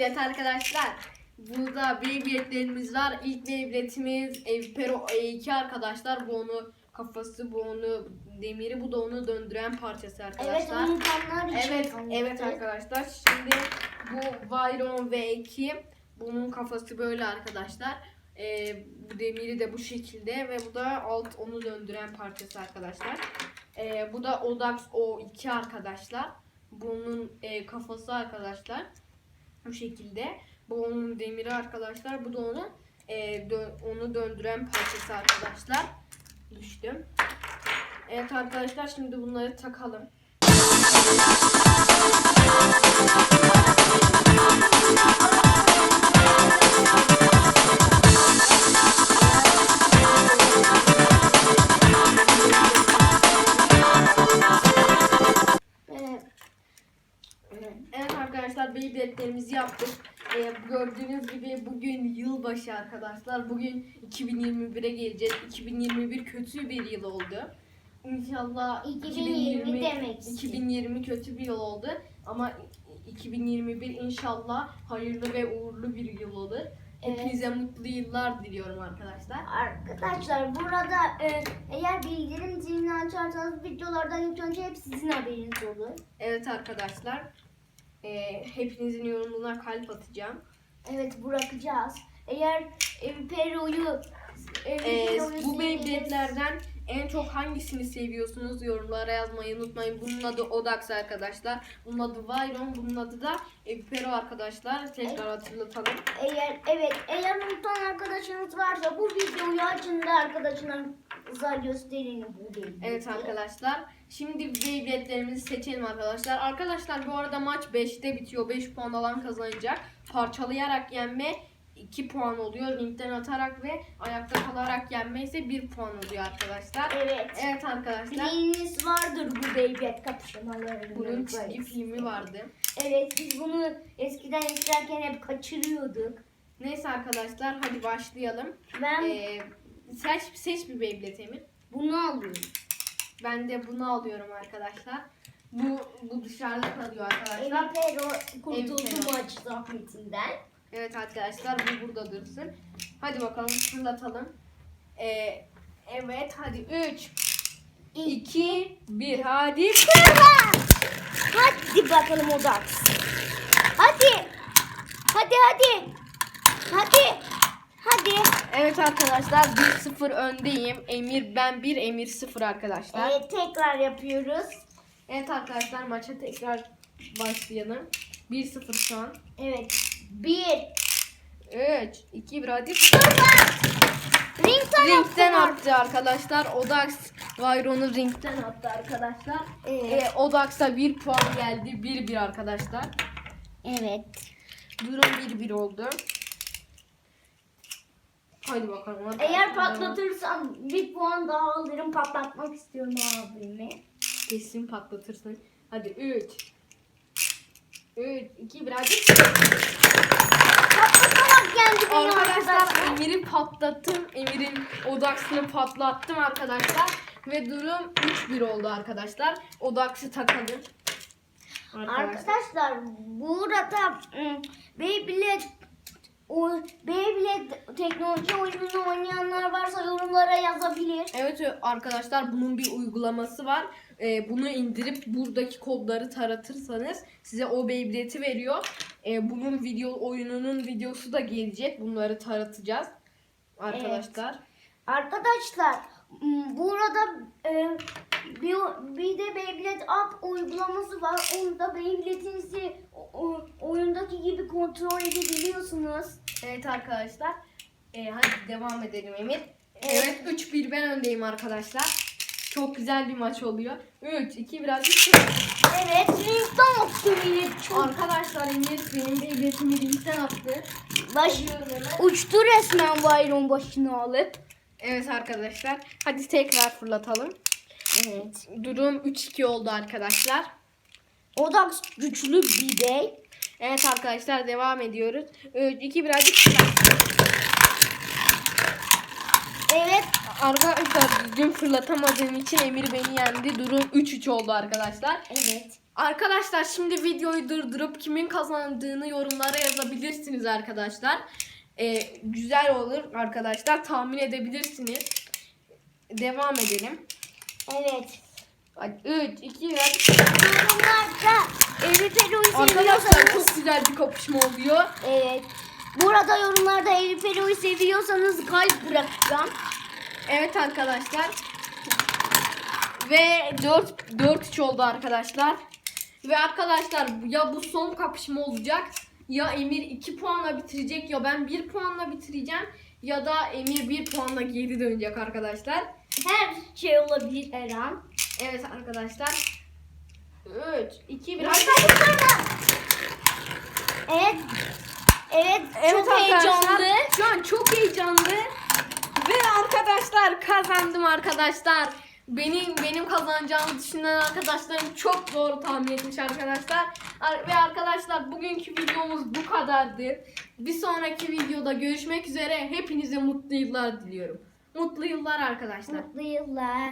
Beyblade arkadaşlar. Burada Beyblade'lerimiz var. İlk Beyblade'imiz Evpero E2 arkadaşlar. Bu onu kafası, bu onu demiri, bu da onu döndüren parçası Evet arkadaşlar. unutkanlar için. Evet, evet arkadaşlar. Şimdi bu Vyron V2. Bunun kafası böyle arkadaşlar. Ee, bu demiri de bu şekilde ve bu da alt onu döndüren parçası arkadaşlar. Ee, bu da Odax O2 arkadaşlar. Bunun e, kafası arkadaşlar. Bu şekilde. Bu onun demiri arkadaşlar. Bu da onu e, dö- onu döndüren parçası arkadaşlar. Düştüm. Evet arkadaşlar şimdi bunları takalım. Evet. Yaptık. Ee, gördüğünüz gibi bugün yılbaşı arkadaşlar. Bugün 2021'e geleceğiz. 2021 kötü bir yıl oldu. İnşallah 2020 demek istiyorum. 2020 kötü bir yıl oldu. Ama 2021 inşallah hayırlı ve uğurlu bir yıl olur. Evet. Hepinize mutlu yıllar diliyorum arkadaşlar. Arkadaşlar burada e, eğer bildirim zilini açarsanız videolardan ilk önce hep sizin haberiniz olur. Evet arkadaşlar. E, hepinizin yorumuna kalp atacağım. Evet bırakacağız. Eğer e, Peru'yu e, Ee, bu Beyblade'lerden en çok hangisini seviyorsunuz yorumlara yazmayı unutmayın. Bunun adı Odax arkadaşlar. Bunun adı Vyron. Bunun adı da Evpero arkadaşlar. Tekrar hatırlatalım. Eğer evet eğer unutan arkadaşınız varsa bu videoyu açın da arkadaşınıza gösterin bu bilgiyi. Evet arkadaşlar. Şimdi Beyblade'lerimizi seçelim arkadaşlar. Arkadaşlar bu arada maç 5'te bitiyor. 5 puan alan kazanacak. Parçalayarak yenme 2 puan oluyor. Ringden atarak ve ayakta kalarak yenme ise 1 puan oluyor arkadaşlar. Evet. Evet arkadaşlar. Bilginiz vardır bu Beyblade kapışmalarının. Bunun çizgi filmi vardı. Evet biz bunu eskiden izlerken hep kaçırıyorduk. Neyse arkadaşlar hadi başlayalım. Ben Ee, seç, seç bir Beyblade Emir. bunu alıyorum. Ben de bunu alıyorum arkadaşlar. Bu bu dışarıda kalıyor arkadaşlar. Evi Pero kurtuldu Evi Pero. maç zahmetinden. Evet arkadaşlar bu burada dursun. Hadi bakalım fırlatalım. Ee, evet hadi 3 2 1 hadi. Hadi bakalım odak. Hadi. Hadi hadi. Hadi. Hadi. Evet arkadaşlar 1-0 öndeyim. Emir ben 1 Emir 0 arkadaşlar. Evet tekrar yapıyoruz. Evet arkadaşlar maça tekrar başlayalım. 1-0 şu an. Evet. Bir. 3 2 1 hadi. Ringten Ringden attım. attı arkadaşlar. Odax Vyron'u ringden attı arkadaşlar. Evet. Ee, Odax'a 1 puan geldi. 1-1 arkadaşlar. Evet. Durum 1-1 oldu. Hadi bakalım. hadi. Eğer patlatırsam bir puan daha alırım. Patlatmak istiyorum abimi. Kesin patlatırsın. Hadi 3 3 2 1 hadi. Patlatarak yendi beni Arkadaşlar arkadaşlar. Emir'i patlattım. Emir'in Odax'ını patlattım arkadaşlar. Ve durum 3-1 oldu arkadaşlar. Odax'ı takalım. Arkadaşlar burada ım, Beyblade o Beyblade teknoloji oyununu oynayanlar varsa yorumlara yazabilir. Evet arkadaşlar bunun bir uygulaması var. Ee, bunu indirip buradaki kodları taratırsanız size o Beyblade'i veriyor. Ee, bunun video oyununun videosu da gelecek. Bunları taratacağız. Arkadaşlar. Arkadaşlar ım, burada e, bir, bir de Beyblade App uygulaması var. Onda Beyblade'inizi oyundaki gibi kontrol edebiliyorsunuz. Evet arkadaşlar. Ee, hadi devam edelim Emir. Evet 3-1 ben öndeyim arkadaşlar. Çok güzel bir maç oluyor. 3, 2, biraz Evet, ringden attım yine çok. Arkadaşlar Emir benim Beyblade'imi linkten attı. Baş, uçtu resmen Byron başını alıp. Evet arkadaşlar. Hadi tekrar fırlatalım. Evet. Durum 3-2 oldu arkadaşlar. Odax güçlü bir bey. Evet arkadaşlar devam ediyoruz. 3, 2, birazcık Evet. Arkadaşlar düzgün fırlatamadığım için Emir beni yendi. Durum 3-3 oldu arkadaşlar. Evet. Arkadaşlar şimdi videoyu durdurup kimin kazandığını yorumlara yazabilirsiniz arkadaşlar. Ee, güzel olur arkadaşlar. Tahmin edebilirsiniz. Devam edelim. Evet. 3, 2, 1. Yorumlarda Peru'yu Arkadaşlar çok güzel bir kapışma oluyor. Evet. Burada yorumlarda Evi Peru'yu seviyorsanız kalp bırakacağım. Evet arkadaşlar. Ve 4 4 3 oldu arkadaşlar. Ve arkadaşlar ya bu son kapışma olacak ya Emir 2 puanla bitirecek ya ben 1 puanla bitireceğim ya da Emir 1 puanla geri dönecek arkadaşlar. Her şey olabilir her an. Evet arkadaşlar. 3 2 1 Arkadaşlar. Evet. Evet, çok heyecanlı. Şu an çok heyecanlı. Ve arkadaşlar kazandım arkadaşlar. Benim benim kazanacağımı düşünen arkadaşlarım çok doğru tahmin etmiş arkadaşlar. Ar- Ve arkadaşlar bugünkü videomuz bu kadardı. Bir sonraki videoda görüşmek üzere. Hepinize mutlu yıllar diliyorum. Mutlu yıllar arkadaşlar. Mutlu yıllar.